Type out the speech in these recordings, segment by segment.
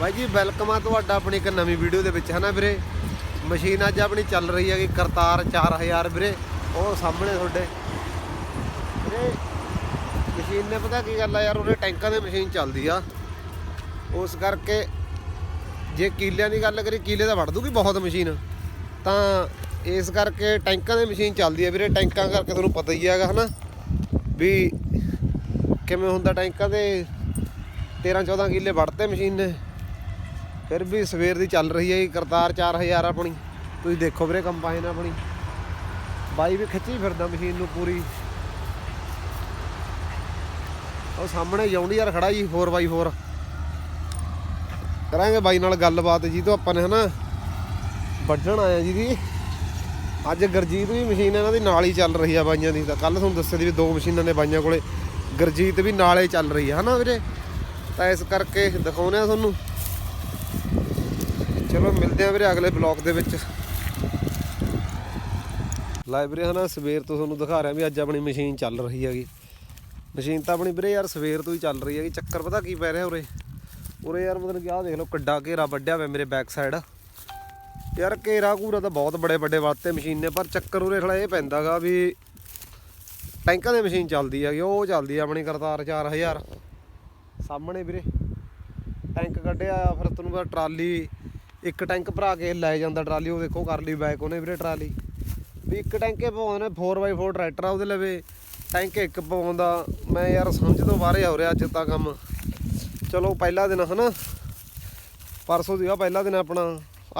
ਬਾਈ ਜੀ ਵੈਲਕਮ ਆ ਤੁਹਾਡਾ ਆਪਣੀ ਇੱਕ ਨਵੀਂ ਵੀਡੀਓ ਦੇ ਵਿੱਚ ਹੈ ਨਾ ਵੀਰੇ? ਮਸ਼ੀਨ ਅੱਜ ਆਪਣੀ ਚੱਲ ਰਹੀ ਹੈਗੀ ਕਰਤਾਰ 4000 ਵੀਰੇ। ਉਹ ਸਾਹਮਣੇ ਤੁਹਾਡੇ। ਵੀਰੇ, ਮਸ਼ੀਨ ਨੇ ਪਤਾ ਕੀ ਗੱਲ ਆ ਯਾਰ ਉਹਨੇ ਟੈਂਕਾਂ ਦੇ ਮਸ਼ੀਨ ਚੱਲਦੀ ਆ। ਉਸ ਕਰਕੇ ਜੇ ਕੀਲਿਆਂ ਦੀ ਗੱਲ ਕਰੀ ਕੀਲੇ ਤਾਂ ਵੜ ਦੂਗੀ ਬਹੁਤ ਮਸ਼ੀਨ। ਤਾਂ ਇਸ ਕਰਕੇ ਟੈਂਕਾਂ ਦੀ ਮਸ਼ੀਨ ਚੱਲਦੀ ਆ ਵੀਰੇ। ਟੈਂਕਾਂ ਕਰਕੇ ਤੁਹਾਨੂੰ ਪਤਾ ਹੀ ਹੈਗਾ, ਹਨਾ? ਵੀ ਕਿਵੇਂ ਹੁੰਦਾ ਟੈਂਕਾਂ ਦੇ? 13 14 ਕਿੱਲੇ ਵੜਤੇ ਮਸ਼ੀਨ ਨੇ। ਫਿਰ ਵੀ ਸਵੇਰ ਦੀ ਚੱਲ ਰਹੀ ਹੈ ਜੀ, ਕਰਤਾਰ 4000 ਆਪਣੀ। ਤੁਸੀਂ ਦੇਖੋ ਵੀਰੇ ਕੰਬਾਈਨ ਆਪਣੀ। ਬਾਈ ਵੀ ਖਿੱਚੀ ਫਿਰਦਾ ਮਸ਼ੀਨ ਨੂੰ ਪੂਰੀ। ਉਹ ਸਾਹਮਣੇ ਜੌਂਡੀਆਰ ਖੜਾ ਜੀ 4x4 ਕਰਾਂਗੇ ਬਾਈ ਨਾਲ ਗੱਲਬਾਤ ਜੀ ਤੋਂ, ਆਪਾਂ ਨੇ ਹਨਾ ਵੱਢਣ ਆਇਆ ਜੀ ਦੀ। ਅੱਜ ਗਰਜੀਤ ਵੀ ਮਸ਼ੀਨ ਇਹਨਾਂ ਦੀ ਨਾਲ ਹੀ ਚੱਲ ਰਹੀ ਆ ਬਾਈਆਂ ਦੀ। ਤਾਂ ਕੱਲ ਤੁਹਾਨੂੰ ਦੱਸਿਆ ਸੀ ਵੀ ਦੋ ਮਸ਼ੀਨਾਂ ਨੇ ਬਾਈਆਂ ਕੋਲੇ। ਗਰਜੀਤ ਵੀ ਨਾਲੇ ਚੱਲ ਰਹੀ ਆ, ਹਨਾ ਵੀਰੇ? ਤਾਂ ਇਸ ਕਰਕੇ ਦਿਖਾਉਨੇ ਆ ਤੁਹਾਨੂੰ। ਚਲੋ ਮਿਲਦੇ ਆ ਵੀਰੇ ਅਗਲੇ ਬਲੌਗ ਦੇ ਵਿੱਚ। ਲਾਇਬ੍ਰੇਰੀ ਹਨਾ, ਸਵੇਰ ਤੋਂ ਤੁਹਾਨੂੰ ਦਿਖਾ ਰਿਹਾ ਵੀ ਅੱਜ ਆਪਣੀ ਮਸ਼ੀਨ ਚੱਲ ਰਹੀ ਹੈਗੀ। ਮਸ਼ੀਨ ਤਾਂ ਆਪਣੀ ਵੀਰੇ ਯਾਰ ਸਵੇਰ ਤੋਂ ਹੀ ਚੱਲ ਰਹੀ ਹੈਗੀ, ਚੱਕਰ ਪਤਾ ਕੀ ਪੈ ਰਿਹਾ ਉਰੇ? ਉਰੇ ਯਾਰ ਮਤਲਬ ਕਿ ਆਹ ਦੇਖ ਲਓ, ਕਿੱਡਾ ਘੇਰਾ ਵੱਢਿਆ ਹੋਇਆ ਮੇਰੇ ਬੈਕ ਸਾਈਡ ਯਾਰ ਘੇਰਾ ਘੂਰਾ ਤਾਂ ਬਹੁਤ ਬੜੇ ਵੱਡੇ ਵਾਤੇ ਮਸ਼ੀਨ ਨੇ, ਪਰ ਚੱਕਰ ਉਰੇ ਥੋੜਾ ਇਹ ਪੈਂਦਾਗਾ ਵੀ ਟੈਂਕਾਂ ਦੀ ਮਸ਼ੀਨ ਚੱਲਦੀ ਹੈਗੀ, ਉਹ ਚੱਲਦੀ ਆ ਆਪਣੀ ਕਰਤਾਰ 4000 ਸਾਹਮਣੇ ਵੀਰੇ, ਟੈਂਕ ਕੱਢਿਆ, ਫਿਰ ਤੁਹਾਨੂੰ ਪਤਾ ਟਰਾਲੀ ਇੱਕ ਟੈਂਕ ਭਰਾ ਕੇ ਲੈ ਜਾਂਦਾ ਟਰਾਲੀ, ਉਹ ਦੇਖੋ ਕਰ ਲਈ ਬੈਕ ਉਹਨੇ ਵੀਰੇ ਟਰਾਲੀ। ਵੀ ਇੱਕ ਟੈਂਕੇ ਪਵਾਉਂਦੇ ਨੇ 4x4 ਟਰੈਕਟਰ ਆ ਉਹਦੇ ਲਵੇ, ਟੈਂਕ ਇੱਕ ਪਵਾਉਂਦਾ। ਮੈਂ ਯਾਰ ਸਮਝ ਤੋਂ ਬਾਹਰ ਹੋ ਰਿਹਾ ਅੱਜ ਤਾਂ ਕੰਮ। ਚਲੋ ਪਹਿਲਾ ਦਿਨ ਹਨਾ, ਪਰਸੋਂ ਸੀਗਾ ਪਹਿਲਾ ਦਿਨ ਆਪਣਾ।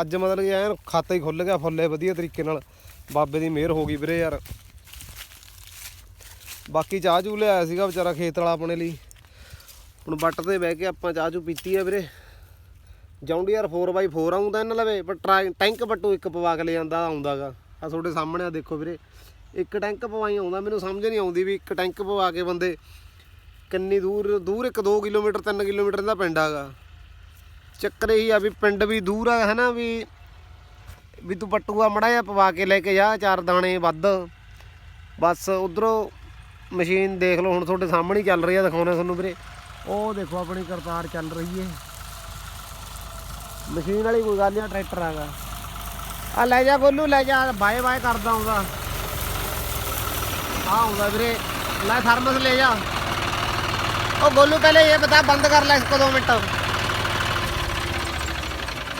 ਅੱਜ ਮਤਲਬ ਕਿ ਐਨ ਖਾਤਾ ਹੀ ਖੁੱਲ ਗਿਆ ਫੁੱਲੇ ਵਧੀਆ ਤਰੀਕੇ ਨਾਲ। ਬਾਬੇ ਦੀ ਮਿਹਰ ਹੋ ਗਈ ਵੀਰੇ ਯਾਰ। ਬਾਕੀ ਚਾਹ ਚੂ ਲਿਆਇਆ ਸੀਗਾ ਵਿਚਾਰਾ ਖੇਤ ਵਾਲਾ ਆਪਣੇ ਲਈ। ਹੁਣ ਬੱਟ ਤੇ ਬਹਿ ਕੇ ਆਪਾਂ ਚਾਹ ਚੂ ਪੀਤੀ ਆ ਵੀਰੇ। ਜੌਂਡੀਆਰ 4x4 ਆਉਂਦਾ ਇਹਨਾਂ ਲਵੇ, ਪਰ ਟਰਾ- ਟੈਂਕ ਬੱਟੂ ਇੱਕ ਪਵਾ ਕੇ ਲੈ ਜਾਂਦਾ ਆਉਂਦਾਗਾ। ਆ ਤੁਹਾਡੇ ਸਾਹਮਣੇ ਆ, ਦੇਖੋ ਵੀਰੇ। ਇੱਕ ਟੈਂਕ ਪਵਾਈ ਆਉਂਦਾ, ਮੈਨੂੰ ਸਮਝ ਨਹੀਂ ਆਉਂਦੀ ਵੀ ਇੱਕ ਟੈਂਕ ਪਵਾ ਕੇ ਬੰਦੇ ਕਿੰਨੀ ਦੂਰ ਦੂਰ ਇੱਕ 2 ਕਿਲੋਮੀਟਰ 3 ਕਿਲੋਮੀਟਰ ਦਾ ਪਿੰਡ ਆਗਾ। ਚੱਕਰ ਇਹੀ ਆ ਵੀ ਪਿੰਡ ਵੀ ਦੂਰ ਆ, ਹਨਾ ਵੀ ਵੀ ਤੂੰ ਪੱਟੂਆ ਮੜਾ ਜਿਹਾ ਪਵਾ ਕੇ ਲੈ ਕੇ ਜਾ, ਚਾਰ ਦਾਣੇ ਵੱਧ। ਬਸ ਉਧਰੋਂ ਮਸ਼ੀਨ ਦੇਖ ਲਓ, ਹੁਣ ਤੁਹਾਡੇ ਸਾਹਮਣੇ ਹੀ ਚੱਲ ਰਹੀ ਆ ਦਿਖਾਉਣੇ ਤੁਹਾਨੂੰ ਵੀਰੇ। ਉਹ ਦੇਖੋ, ਆਪਣੀ ਕਰਤਾਰ ਚੱਲ ਰਹੀ ਏ। ਮਸ਼ੀਨ ਵਾਲੀ ਕੋਈ ਗੱਲ ਨਹੀਂ ਟਰੈਕਟਰ ਆਗਾ ਆ ਲੈ ਜਾ ਗੋਲੂ ਲੈ ਜਾ ਬਾਏ ਬਾਏ ਕਰਦਾ ਆਉਂਦਾ ਆ ਆਉਂਦਾ ਵੀਰੇ ਲੈ ਥਰਮਸ ਲੈ ਜਾ ओ गोलू पहले ये बता बंद कर ला इसको दो मिनट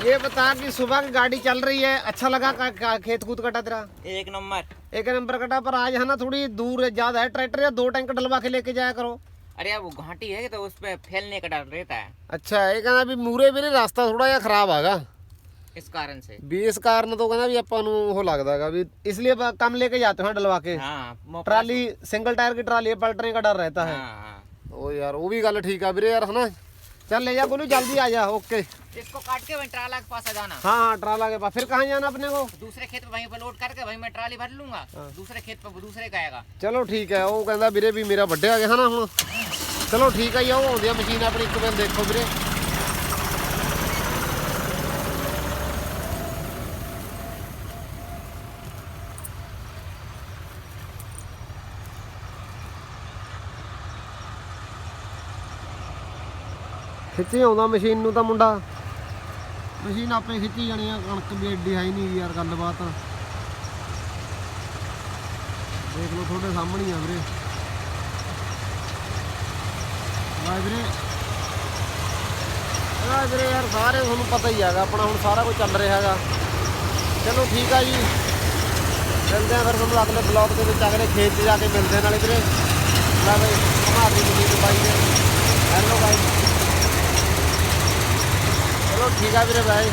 ये बता कि सुबह की गाड़ी चल रही है अच्छा लगा का, का, खेत कूद कटा तेरा एक नंबर एक नंबर कटा पर आज है ना थोड़ी दूर है ज्यादा है ट्रैक्टर या दो टैंक डलवा के लेके जाया करो अरे यार वो घाटी है तो उस पे फैलने का डर रहता है अच्छा ये कहना भी ਮੂਰੇ ਵੀਰੇ ਰਸਤਾ ਥੋੜਾ ਜਿਹਾ ਖਰਾਬ ਹੈਗਾ इस कारण से ਵੀ ਇਸ ਕਾਰਨ ਤੋਂ ਕਹਿੰਦਾ ਵੀ ਆਪਾਂ ਨੂੰ ਉਹ ਲੱਗਦਾਗਾ ਵੀ ਇਸ ਲਈ ਆਪਾਂ ਕੰਮ लेके जाते हैं डलवा के हाँ मो- ट्राली सिंगल टायर की ट्राली है पलटने का डर रहता है हाँ हाँ ਉਹ ਯਾਰ ਉਹ ਵੀ ਗੱਲ ਠੀਕ ਆ ਵੀਰੇ ਯਾਰ ਹਨਾ ਚੱਲ ਲੈ ਜਾ ਗੋਲੂ ਜਲਦੀ ਆ ਜਾ ਓਕੇ इसको काट के वहीं ट्राला के पास आ जाना हाँ हाँ ट्राला के पास फिर कहाँ जाना अपने को दूसरे खेत पे वहीं पे लोड करके वहीं मैं ट्राली भर लूंगा दूसरे खेत पे दूसरे का आएगा ਚਲੋ ਠੀਕ ਹੈ ਉਹ ਕਹਿੰਦਾ ਵੀਰੇ ਵੀ ਮੇਰਾ ਵੱਡਿਆ ਗਿਆ ਹਨਾ ਹੁਣ ਚਲੋ ਠੀਕ ਆ ਜੀ ਉਹ ਆਉਂਦੀ ਆ ਮਸ਼ੀਨ ਆਪਣੀ, ਇੱਕ ਵਾਰ ਦੇਖੋ ਵੀਰੇ। ਖਿੱਚੀ ਆਉਂਦਾ ਮਸ਼ੀਨ ਨੂੰ ਤਾਂ ਮੁੰਡਾ। ਮਸ਼ੀਨ ਆਪੇ ਖਿੱਚੀ ਜਾਣੀ ਆ, ਕਣਕ ਵੀ ਐਡੀ ਹੈ ਹੀ ਨਹੀਂ ਯਾਰ ਗੱਲਬਾਤ। ਦੇਖ ਲਓ ਤੁਹਾਡੇ ਸਾਹਮਣੇ ਆ ਵੀਰੇ। ਵਾਹ ਵੀਰੇ ਵਾਹ ਵੀਰੇ ਯਾਰ, ਸਾਰੇ ਤੁਹਾਨੂੰ ਪਤਾ ਹੀ ਹੈਗਾ, ਆਪਣਾ ਹੁਣ ਸਾਰਾ ਕੁਝ ਚੱਲ ਰਿਹਾ ਹੈਗਾ। ਚਲੋ ਠੀਕ ਆ ਜੀ। ਮਿਲਦੇ ਆ ਫਿਰ ਤੁਹਾਨੂੰ ਅਗਲੇ ਬਲੌਗ ਦੇ ਵਿੱਚ, ਅਗਲੇ ਖੇਤ 'ਚ ਜਾ ਕੇ ਮਿਲਦੇ ਆ ਨਾਲੇ ਵੀਰੇ। ਲੈ ਬਈ ਹਮਾਰੀ ਮਸ਼ੀਨ ਬਾਈ ਦੇ। ਹੈਲੋ ਬਾਈ ਚਲੋ ਠੀਕ ਆ ਵੀਰੇ ਬਾਈ